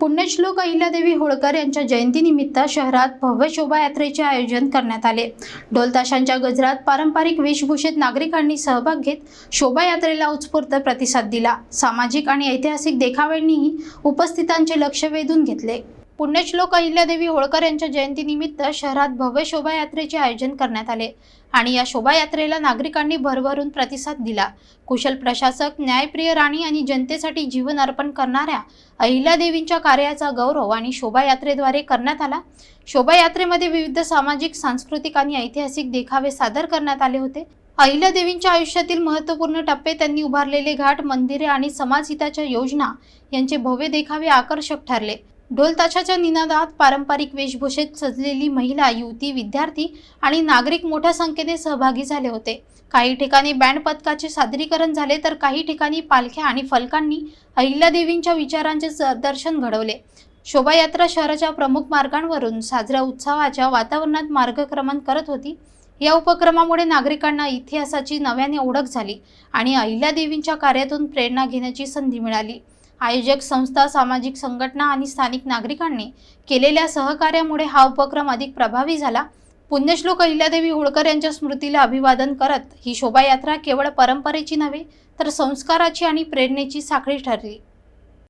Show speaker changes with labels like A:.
A: पुण्यश्लोक अहिल्यादेवी होळकर यांच्या जयंतीनिमित्त शहरात भव्य शोभायात्रेचे आयोजन करण्यात आले. ढोलताशांच्या गजरात पारंपरिक वेशभूषेत नागरिकांनी सहभाग घेत शोभायात्रेला उत्स्फूर्त प्रतिसाद दिला. सामाजिक आणि ऐतिहासिक देखाव्यांनीही उपस्थितांचे लक्ष वेधून घेतले. पुण्यश्लोक अहिल्यादेवी होळकर यांच्या जयंतीनिमित्त शहरात भव्य शोभायात्रेचे आयोजन करण्यात आले आणि या शोभायात्रेला नागरिकांनी भरभरून प्रतिसाद दिला. कुशल प्रशासक न्यायप्रिय राणी आणि जनतेसाठी जीवन अर्पण करणाऱ्या अहिल्यादेवींच्या कार्याचा गौरव आणि शोभायात्रेद्वारे करण्यात आला. शोभायात्रेमध्ये विविध सामाजिक सांस्कृतिक आणि ऐतिहासिक देखावे सादर करण्यात आले होते. अहिल्यादेवींच्या आयुष्यातील महत्त्वपूर्ण टप्पे त्यांनी उभारलेले घाट मंदिरे आणि समाजहिताच्या योजना यांचे भव्य देखावे आकर्षक ठरले. ढोलताशाच्या निनादात पारंपरिक वेशभूषेत सजलेली महिला युवती विद्यार्थी आणि नागरिक मोठ्या संख्येने सहभागी झाले होते. काही ठिकाणी बँड पथकाचे सादरीकरण झाले तर काही ठिकाणी पालख्या आणि फलकांनी अहिल्यादेवींच्या विचारांचे दर्शन घडवले. शोभायात्रा शहराच्या प्रमुख मार्गांवरून साजरा उत्सवाच्या वातावरणात मार्गक्रमण करत होती. या उपक्रमामुळे नागरिकांना इतिहासाची नव्याने ओळख झाली आणि अहिल्यादेवींच्या कार्यातून प्रेरणा घेण्याची संधी मिळाली. आयोजक संस्था सामाजिक संघटना आणि स्थानिक नागरिकांनी केलेल्या सहकार्यामुळे हा उपक्रम अधिक प्रभावी झाला. पुण्यश्लोक अहिल्यादेवी होळकर यांच्या स्मृतीला अभिवादन करत ही शोभायात्रा केवळ परंपरेची नव्हे तर संस्काराची आणि प्रेरणेची साखळी ठरली.